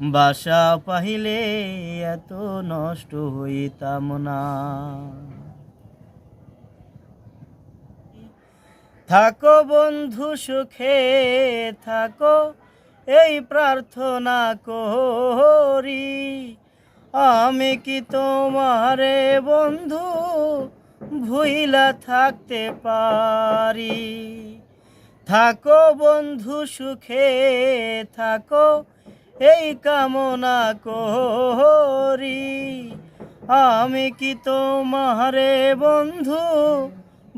বাসা পাহিলে এত নষ্ট হইতাম না। থাকো বন্ধু সুখে, থাকো, এই প্রার্থনা করি। আমি কি তোমারে বন্ধু ভুইলা থাকতে পারি? থাকো বন্ধু সুখে, থাকো এই কামনা করি। আমি কি তোমারে বন্ধু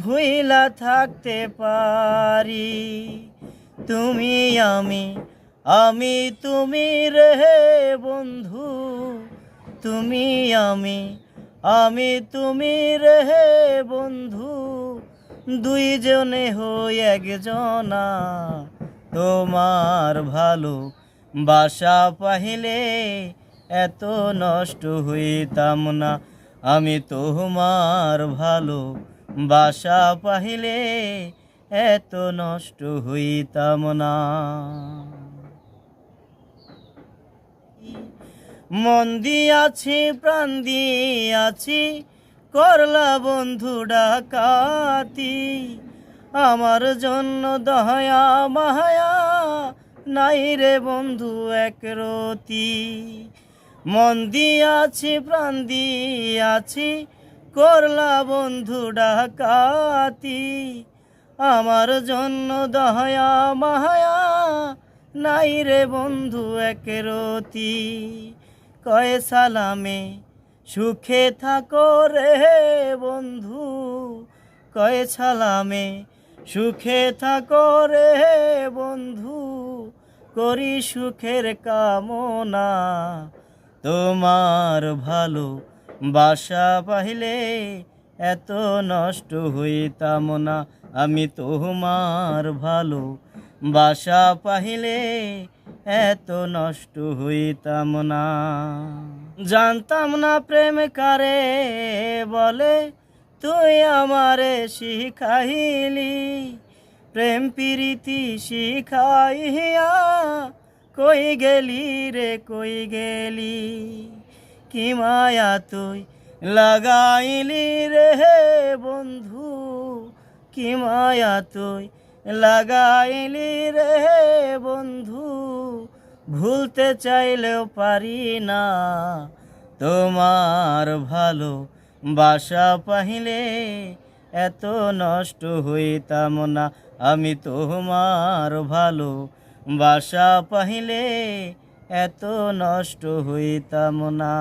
ভুইলা থাকতে পারি? তুমি আমি আমি তুমি রে বন্ধু। তুমি আমি আমি তুমি রে বন্ধু। দুইজনে হই একজনা। তোমার ভালো বাসা পাহিলে এত নষ্ট হইতাম না। আমি তোমার ভালো বাসা পাহিলে এত নষ্ট হইতাম না। মন দিয়াছি, প্রাণ দিয়াছি, করলা বন্ধু ডাকাতি। আমার জন্য দয়া, মায়া নাই রে বন্ধু এক রতি। মন দিয়াছি, প্রাণ দিয়াছি, করলা বন্ধু ডাকাতি। আমার জন্য দয়া, মায়া নাই রে বন্ধু এক রতি। কয়ে সালামে সুখে থাকো রে বন্ধু। কয়ে সালামে সুখে থাকো রে বন্ধু। করি সুখের কামনা। তোমার ভালো বাসা পাইলে এত নষ্ট হইতাম না। আমি তোমার ভালো বাসা পাইলে এত নষ্ট হইতাম না। জানতাম না প্রেম কারে বলে, তুই আমারে শিখাইলি। প্রেম প্রীতি শিখাইয়া কই গেলি রে, কই গেলি? কি মায়া তুই লাগাইলি রে হে বন্ধু? কি মায়া তুই লাগাইলি রে হে বন্ধু? ভুলতে চাইলেও পারি না, তোমার ভালো বাসা পাহিলে এত নষ্ট হইতাম না আমি তোমার ভালো বাসা পাহিলে এত নষ্ট হইতাম না।